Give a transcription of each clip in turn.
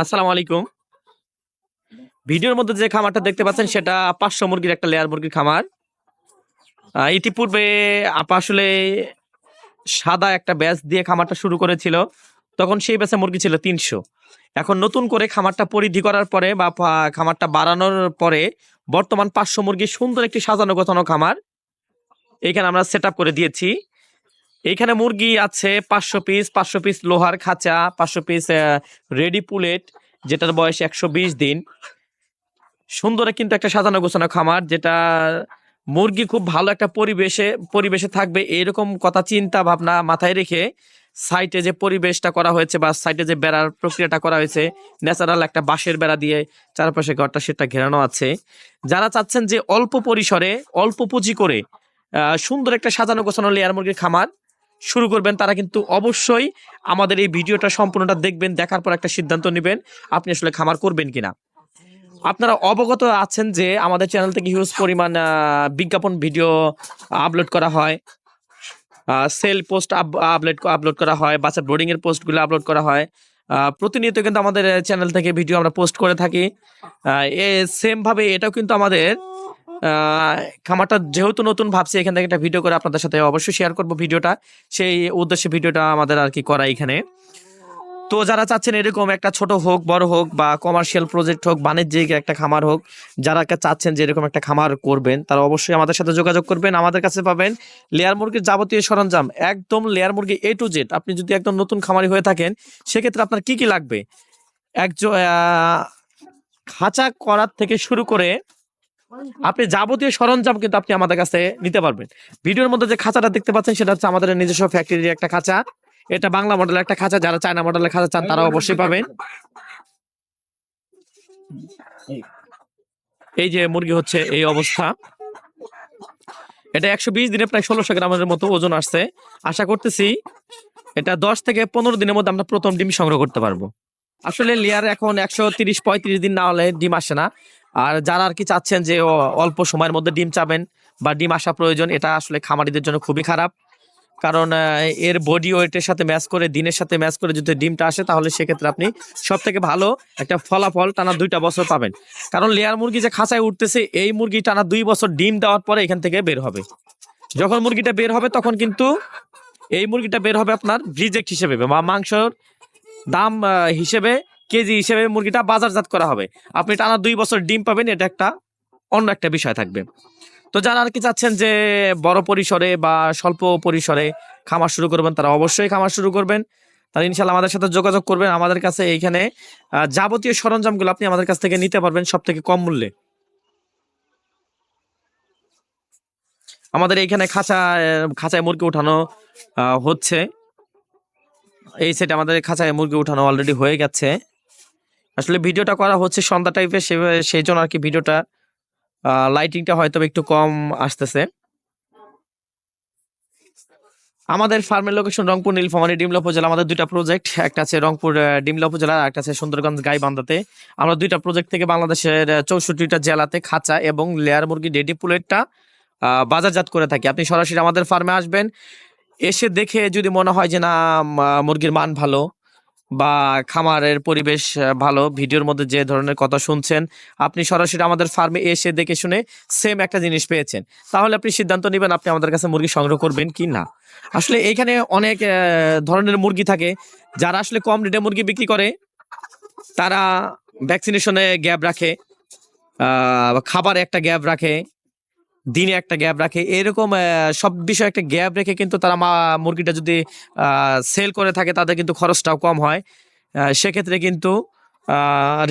আসসালামু আলাইকুম। ভিডিওর মধ্যে যে খামারটা দেখতে পাচ্ছেন, সেটা পাঁচশো মুরগির একটা লেয়ার মুরগির খামার। ইতিপূর্বে আপা আসলে সাদা একটা ব্যাচ দিয়ে খামারটা শুরু করেছিল। তখন সেই ব্যাচে মুরগি ছিল তিনশো। এখন নতুন করে খামারটা পরিধি করার পরে বা খামারটা বাড়ানোর পরে বর্তমান পাঁচশো মুরগি সুন্দর একটি সাজানো গোছানো খামার। এখানে আমরা সেট করে দিয়েছি। এইখানে মুরগি আছে পাঁচশো পিস পাঁচশো পিস লোহার খাঁচা, পাঁচশো পিস রেডি পুলেট, যেটার বয়স একশো বিশ দিন। সুন্দর কিন্তু একটা সাজানো গোছানো খামার, যেটা মুরগি খুব ভালো একটা পরিবেশে পরিবেশে থাকবে, এরকম কথা চিন্তা ভাবনা মাথায় রেখে সাইটে যে পরিবেশটা করা হয়েছে বা সাইটে যে বেড়ার প্রক্রিয়াটা করা হয়েছে ন্যাচারাল একটা বাঁশের বেড়া দিয়ে চারপাশে ঘরটা সেটা ঘেরানো আছে। যারা চাচ্ছেন যে অল্প পরিসরে, অল্প পুঁজি করে সুন্দর একটা সাজানো গোছানো লেয়ার মুরগির খামার শুরু করবেন, তারা কিন্তু অবশ্যই আমাদের এই ভিডিওটা সম্পূর্ণটা দেখবেন, দেখার পর একটা সিদ্ধান্ত নেবেন আপনি আসলে খামার করবেন কিনা। আপনারা অবগত আছেন যে আমাদের চ্যানেল থেকে হিউজ পরিমাণ বিজ্ঞাপন ভিডিও আপলোড করা হয়। সেল পোস্ট আপলোড আপলোড করা হয়, বাচ্চা ব্রোডিং এর পোস্টগুলো আপলোড করা হয়। প্রতিনিয়ত কিন্তু আমাদের চ্যানেল থেকে ভিডিও আমরা পোস্ট করে থাকি। এ সেম ভাবে এটাও কিন্তু আমাদের খামারটা যেহেতু নতুন, ভাবছি এখান থেকে একটা ভিডিও করে আপনাদের সাথে অবশ্যই শেয়ার করব ভিডিওটা। সেই উদ্দেশ্যে ভিডিওটা আমাদের আর কি করা এখানে। তো যারা চাচ্ছেন এরকম একটা ছোট হোক, বড় হোক, বা কমার্শিয়াল প্রজেক্ট হোক, বাণিজ্যিক একটা খামার হোক, যারা চাচ্ছেন যে এরকম একটা খামার করবেন, তারা অবশ্যই আমাদের সাথে যোগাযোগ করবেন। আমাদের কাছে পাবেন লেয়ার মুরগির যাবতীয় সরঞ্জাম, একদম লেয়ার মুরগি এ টু জেড আপনি যদি একদম নতুন খামারি হয়ে থাকেন, সেক্ষেত্রে আপনার কি কি লাগবে? একজন খাঁচা করার থেকে শুরু করে আপনি যাবতীয় সরঞ্জাম কিন্তু আপনি আমাদের কাছে নিতে পারবেন। ভিডিওর মধ্যে যে খাঁচাটা দেখতে পাচ্ছেন, সেটা হচ্ছে আমাদের নিজস্ব ফ্যাক্টরির একটা খাঁচা। এটা বাংলা মডেলের একটা খাঁচা, যারা চায়না মডেলের খাঁচা চান তারা অবশ্যই পাবেন। এই যে মুরগি হচ্ছে, এই অবস্থা। এটা একশো বিশ দিনে প্রায় ষোলোশো গ্রামের মতো ওজন আসছে। আশা করতেছি এটা দশ থেকে পনেরো দিনের মধ্যে আমরা প্রথম ডিম সংগ্রহ করতে পারব। আসলে লেয়ার এখন একশো তিরিশ পঁয়ত্রিশ দিন না হলে ডিম আসে না। আর যারা আর কি চাচ্ছেন যে অল্প সময়ের মধ্যে ডিম চাবেন বা ডিম আসা প্রয়োজন, এটা আসলে খামারিদের জন্য খুবই খারাপ। কারণ এর বডি ওয়েটের সাথে ম্যাচ করে, দিনের সাথে ম্যাচ করে যদি ডিমটা আসে, তাহলে সেক্ষেত্রে আপনি সব থেকে ভালো একটা ফলাফল টানা দুইটা বছর পাবেন। কারণ লেয়ার মুরগি যে খাঁচায় উঠতেছে, এই মুরগি টানা দুই বছর ডিম দেওয়ার পরে এখান থেকে বের হবে। যখন মুরগিটা বের হবে, তখন কিন্তু এই মুরগিটা বের হবে আপনার রিজেক্ট হিসেবে বা মাংসর দাম হিসেবে কেজি হিসেবে মুরগিটা বাজারজাত করা হবে। আপনি টানা দুই বছর ডিম পাবেন, এটা একটা অন্য একটা বিষয় থাকবে। তো যারা আর কি চাচ্ছেন যে বড় পরিসরে বা স্বল্প পরিসরে খামার শুরু করবেন, তারা অবশ্যই খামার শুরু করবেন। তারা ইনশাল্লাহ আমাদের সাথে যোগাযোগ করবেন। আমাদের কাছে এইখানে যাবতীয় সরঞ্জামগুলো আপনি আমাদের কাছ থেকে নিতে পারবেন সব থেকে কম মূল্যে। আমাদের এইখানে খাঁচা, খাঁচায় মুরগি উঠানো হচ্ছে। এই সেট আমাদের খাঁচায় মুরগি উঠানো অলরেডি হয়ে গেছে। আসলে ভিডিওটা করা হচ্ছে সন্ধ্যা টাইপের সেই জন্য আর কি ভিডিওটা লাইটিংটা হয়তো একটু কম আসতেছে। আমাদের ফার্মের লোকেশন রংপুর, নীলফামারী, ডিমলা উপজেলা, আমাদের দুইটা প্রজেক্ট একটা আছে রংপুর ডিমলা উপজেলা একটা আছে সুন্দরগঞ্জ গাইবান্ধাতে। আমরা দুইটা প্রজেক্ট থেকে বাংলাদেশের চৌষট্টিটা জেলাতে খাঁচা এবং লেয়ার মুরগি ডেডি পুলেটটা বাজারজাত করে থাকি। আপনি সরাসরি আমাদের ফার্মে আসবেন, এসে দেখে যদি মনে হয় যে না মুরগির মান ভালো বা খামারের পরিবেশ ভালো, ভিডিওর মধ্যে যে ধরনের কথা শুনছেন, আপনি সরাসরি আমাদের ফার্মে এসে দেখে শুনে সেম একটা জিনিস পেয়েছেন। তাহলে আপনি সিদ্ধান্ত নেবেন আপনি আমাদের কাছে মুরগি সংগ্রহ করবেন কি না। আসলে এখানে অনেক ধরনের মুরগি থাকে। যারা আসলে কম রেটে মুরগি বিক্রি করে, তারা ভ্যাকসিনেশনে গ্যাপ রাখে খাবার একটা গ্যাপ রাখে। দিনে একটা গ্যাপ রাখে। এরকম সব বিষয়ে একটা গ্যাপ রেখে কিন্তু তারা মুরগিটা যদি সেল করে থাকে তাদের কিন্তু খরচটাও কম হয়। সেক্ষেত্রে কিন্তু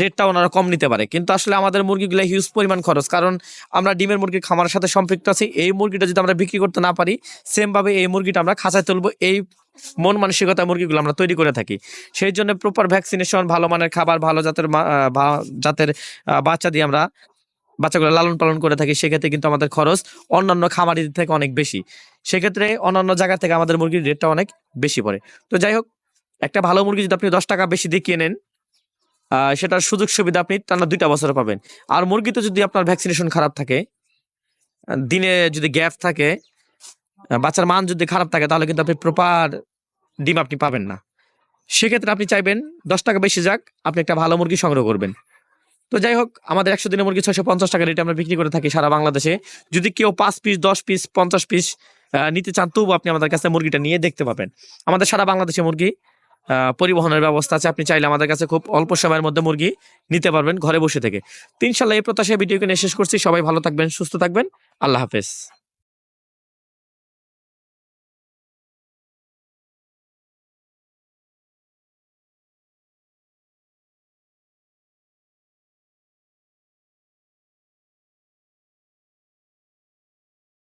রেটটা ওনারা কম নিতে পারে। কিন্তু আসলে আমাদের মুরগিগুলো হিউজ পরিমাণ খরচ। কারণ আমরা ডিমের মুরগির খামারের সাথে সম্পৃক্ত আছি। এই মুরগিটা যদি আমরা বিক্রি করতে না পারি সেমভাবে এই মুরগিটা আমরা খাঁচায় তুলবো। এই মন মানসিকতা মুরগিগুলো আমরা তৈরি করে থাকি। সেই জন্য প্রপার ভ্যাকসিনেশন ভালো মানের খাবার, ভালো জাতের জাতের বাচ্চা দিয়ে আমরা বাচ্চাগুলো লালন পালন করে থাকি, সেক্ষেত্রে কিন্তু আমাদের খরচ অন্যান্য খামারিদের থেকে অনেক বেশি। সেক্ষেত্রে অন্যান্য জায়গা থেকে আমাদের মুরগির রেটটা অনেক বেশি পড়ে। তো যাই হোক, একটা ভালো মুরগি যদি আপনি দশ টাকা বেশি দিয়ে কিনেন সেটার সুযোগ সুবিধা আপনি টানা দুইটা বছর পাবেন। আর মুরগিতে যদি আপনার ভ্যাকসিনেশন খারাপ থাকে, দিনে যদি গ্যাপ থাকে বাচ্চার মান যদি খারাপ থাকে, তাহলে কিন্তু আপনি প্রপার ডিম আপনি পাবেন না। সেক্ষেত্রে আপনি চাইবেন দশ টাকা বেশি যাক, আপনি একটা ভালো মুরগি সংগ্রহ করবেন। তো যাই হোক, আমাদের একশো দিনের মুরগি ছয়শো পঞ্চাশ টাকা রেটে আমরা বিক্রি করে থাকি সারা বাংলাদেশে। যদি কেউ পাঁচ পিস, দশ পিস, পঞ্চাশ পিস নিতে চান, তবু আপনি আমাদের কাছে মুরগিটা নিয়ে দেখতে পাবেন। আমাদের সারা বাংলাদেশে মুরগি পরিবহনের ব্যবস্থা আছে। আপনি চাইলে আমাদের কাছে খুব অল্প সময়ের মধ্যে মুরগি নিতে পারবেন ঘরে বসে থেকে। তিনশাল্লাহ এই প্রত্যাশায় ভিডিও কিনে শেষ করছি। সবাই ভালো থাকবেন, সুস্থ থাকবেন। আল্লাহ হাফেজ।